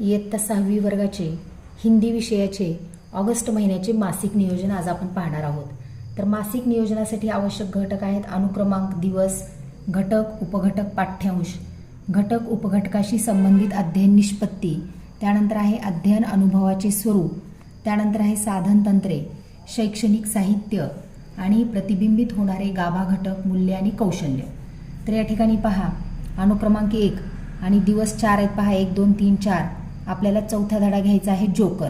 इयत्ता सहावी वर्गाचे हिंदी विषयाचे ऑगस्ट महिन्याचे मासिक नियोजन आज आपण पाहणार आहोत. तर मासिक नियोजनासाठी आवश्यक घटक आहेत अनुक्रमांक दिवस घटक उपघटक पाठ्यांश. घटक उपघटकाशी संबंधित अध्ययन निष्पत्ती. त्यानंतर आहे अध्ययन अनुभवाचे स्वरूप. त्यानंतर आहे साधन तंत्रे शैक्षणिक साहित्य आणि प्रतिबिंबित होणारे गाभा घटक मूल्य आणि कौशल्य. तर या ठिकाणी पहा अनुक्रमांक एक आणि दिवस चार आहेत पहा एक दोन तीन चार. आपल्याला चौथा धडा घ्यायचा आहे जोकर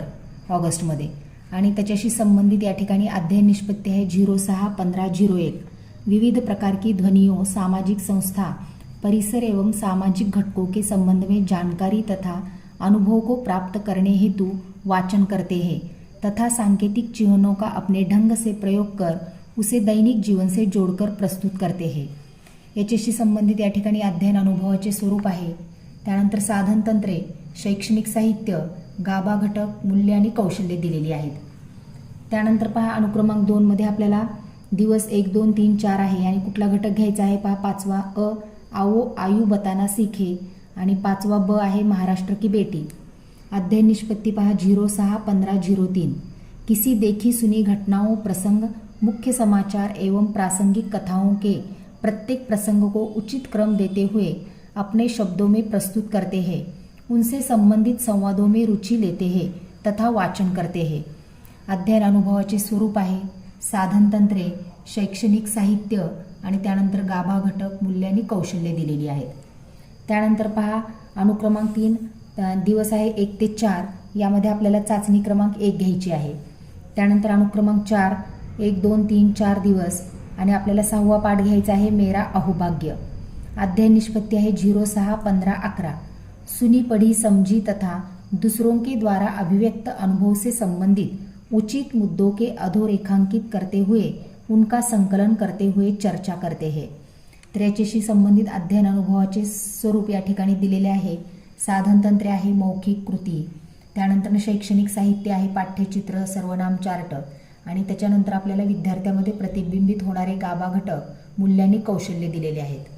ऑगस्टमध्ये. आणि त्याच्याशी संबंधित या ठिकाणी अध्ययन निष्पत्ती आहे झिरो सहा पंधरा झिरो एक. विविध प्रकार की ध्वनियों सामाजिक संस्था परिसर एवं सामाजिक घटकों के संबंध में जानकारी तथा अनुभव को प्राप्त करने हेतु वाचन करते हैं तथा सांकेतिक चिन्हों का अपने ढंग से प्रयोग कर उसे दैनिक जीवन से जोड़कर प्रस्तुत करते हैं. याच्याशी संबंधित या ठिकाणी अध्ययन अनुभवाचे स्वरूप आहे. त्यानंतर साधनतंत्रे शैक्षणिक साहित्य गाभा घटक मूल्य आणि कौशल्य दिलेली आहेत. त्यानंतर पहा अनुक्रमांक दोनमध्ये आपल्याला दिवस एक दोन तीन चार आहे आणि कुठला घटक घ्यायचा आहे पहा पाचवा अ आओ आयु बताना सीखे आणि पाचवा ब आहे महाराष्ट्र की बेटी. अध्ययन निष्पत्ती पहा झिरो सहा पंधरा झिरो तीन. किसी देखी सुनी घटनाओं प्रसंग मुख्य समाचार एवं प्रासंगिक कथाओं के प्रत्येक प्रसंग को उचित क्रम देते हुए अपने शब्दों में प्रस्तुत करते हैं। उनसे संबंधित संवादों में रुचि लेते हैं तथा वाचन करते हैं। अध्ययन अनुभवाचे स्वरूप आहे। साधनतंत्रे शैक्षणिक साहित्य आणि त्यानंतर गाभा घटक मूल्यांनी कौशल्य दिलेली आहेत. त्यानंतर पहा अनुक्रमांक तीन दिवस आहे एक ते चार यामध्ये आपल्याला चाचणी क्रमांक एक घ्यायची आहे. त्यानंतर अनुक्रमांक चार एक दोन तीन चार दिवस आणि आपल्याला सहावा पाठ घ्यायचा आहे मेरा अहोभाग्य. अध्ययन निष्पत्ती आहे झिरो सहा पंधरा अकरा. सुनी पढ़ी समझी तथा दूसरों के द्वारा अभिव्यक्त अनुभव से संबंधित उचित मुद्दों के अधोरेखांकित करते हुए उनका संकलन करते हुए चर्चा करते हैं. तर याच्याशी संबंधित अध्ययन अनुभवाचे स्वरूप या ठिकाणी दिलेले आहे. साधनतंत्रे आहे मौखिक कृती. त्यानंतर शैक्षणिक साहित्य आहे पाठ्यचित्र सर्वनाम चार्ट. आणि त्याच्यानंतर आपल्याला विद्यार्थ्यामध्ये प्रतिबिंबित होणारे गाभा घटक मूल्यांनी कौशल्य दिलेले आहेत.